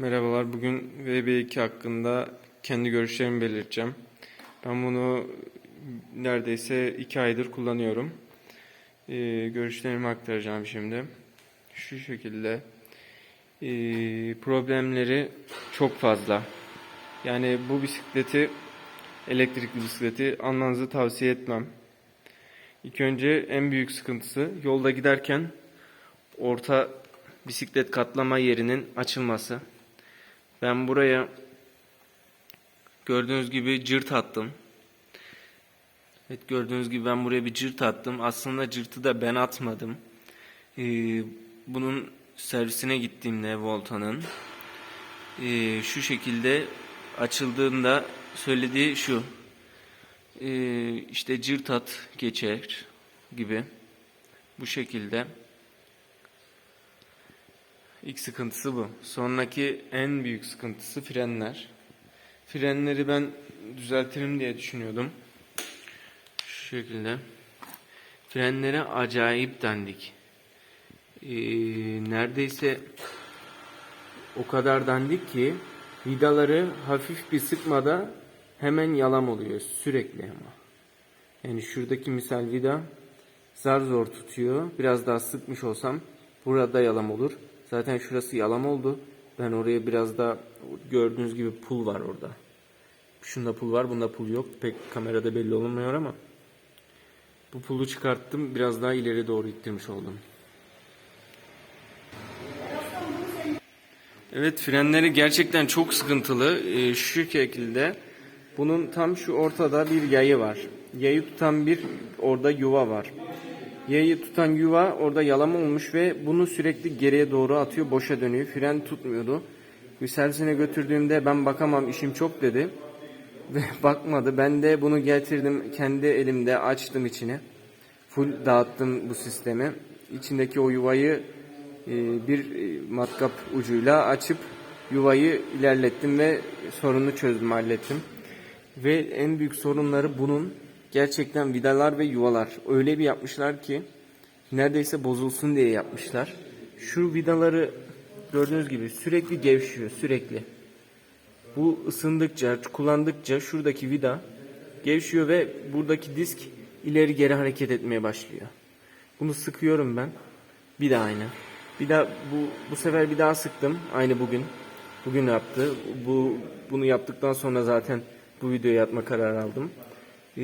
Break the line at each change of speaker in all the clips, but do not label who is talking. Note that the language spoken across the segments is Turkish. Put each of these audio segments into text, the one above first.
Merhabalar. Bugün VB2 hakkında kendi görüşlerimi belirteceğim. Ben bunu neredeyse 2 aydır kullanıyorum. Ee, görüşlerimi aktaracağım şimdi. Şu şekilde. Ee, problemleri çok fazla. Yani bu bisikleti, elektrikli bisikleti almanızı tavsiye etmem. İlk önce en büyük sıkıntısı yolda giderken orta bisiklet katlama yerinin açılması. Ben buraya gördüğünüz gibi cırt attım. Evet gördüğünüz gibi ben buraya bir cırt attım. Aslında cırtı da ben atmadım. Ee, bunun servisine gittiğimde Volta'nın ee, şu şekilde açıldığında söylediği şu. Ee, işte cırt at geçer gibi. Bu şekilde. İlk sıkıntısı bu. Sonraki en büyük sıkıntısı frenler. Frenleri ben düzeltirim diye düşünüyordum. Şu şekilde. Frenleri acayip dandik. Ee, neredeyse o kadar dandik ki vidaları hafif bir sıkmada hemen yalam oluyor sürekli ama. Yani şuradaki misal vida zar zor tutuyor. Biraz daha sıkmış olsam burada yalam olur. Zaten şurası yalam oldu. Ben oraya biraz daha gördüğünüz gibi pul var orada. Şunda pul var, bunda pul yok. Pek kamerada belli olmuyor ama bu pulu çıkarttım. Biraz daha ileri doğru ittirmiş oldum. Evet frenleri gerçekten çok sıkıntılı. Ee, şu şekilde. Bunun tam şu ortada bir yayı var. Yayı tutan bir orada yuva var. Yayı tutan yuva orada yalama olmuş ve bunu sürekli geriye doğru atıyor, boşa dönüyor. Fren tutmuyordu. Bir servisine götürdüğümde ben bakamam işim çok dedi. Ve bakmadı. Ben de bunu getirdim kendi elimde açtım içine. Full dağıttım bu sistemi. İçindeki o yuvayı e, bir e, matkap ucuyla açıp yuvayı ilerlettim ve sorunu çözdüm, hallettim. Ve en büyük sorunları bunun gerçekten vidalar ve yuvalar. Öyle bir yapmışlar ki neredeyse bozulsun diye yapmışlar. Şu vidaları gördüğünüz gibi sürekli gevşiyor, sürekli. Bu ısındıkça, kullandıkça şuradaki vida gevşiyor ve buradaki disk ileri geri hareket etmeye başlıyor. Bunu sıkıyorum ben. Bir daha aynı. Bir daha bu bu sefer bir daha sıktım. Aynı bugün. Bugün yaptı. Bu bunu yaptıktan sonra zaten bu videoyu atma kararı aldım. Ee,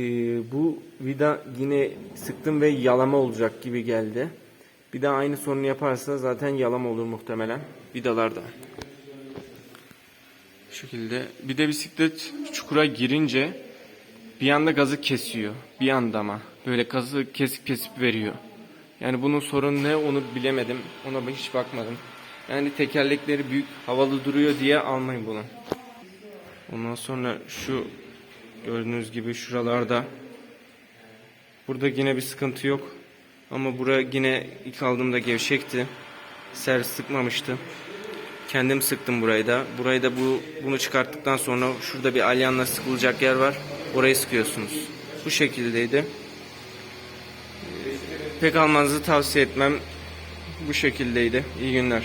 bu vida yine sıktım ve yalama olacak gibi geldi. Bir daha aynı sorunu yaparsa zaten yalama olur muhtemelen. Vidalarda. Şekilde. Bir de bisiklet çukura girince bir anda gazı kesiyor. Bir anda ama. Böyle gazı kesip kesip veriyor. Yani bunun sorunu ne onu bilemedim. Ona hiç bakmadım. Yani tekerlekleri büyük havalı duruyor diye almayın bunu. Ondan sonra şu gördüğünüz gibi şuralarda burada yine bir sıkıntı yok. Ama bura yine ilk aldığımda gevşekti. Servis sıkmamıştı. Kendim sıktım burayı da. Burayı da bu bunu çıkarttıktan sonra şurada bir alyanla sıkılacak yer var. Orayı sıkıyorsunuz. Bu şekildeydi. Pek almanızı tavsiye etmem. Bu şekildeydi. İyi günler.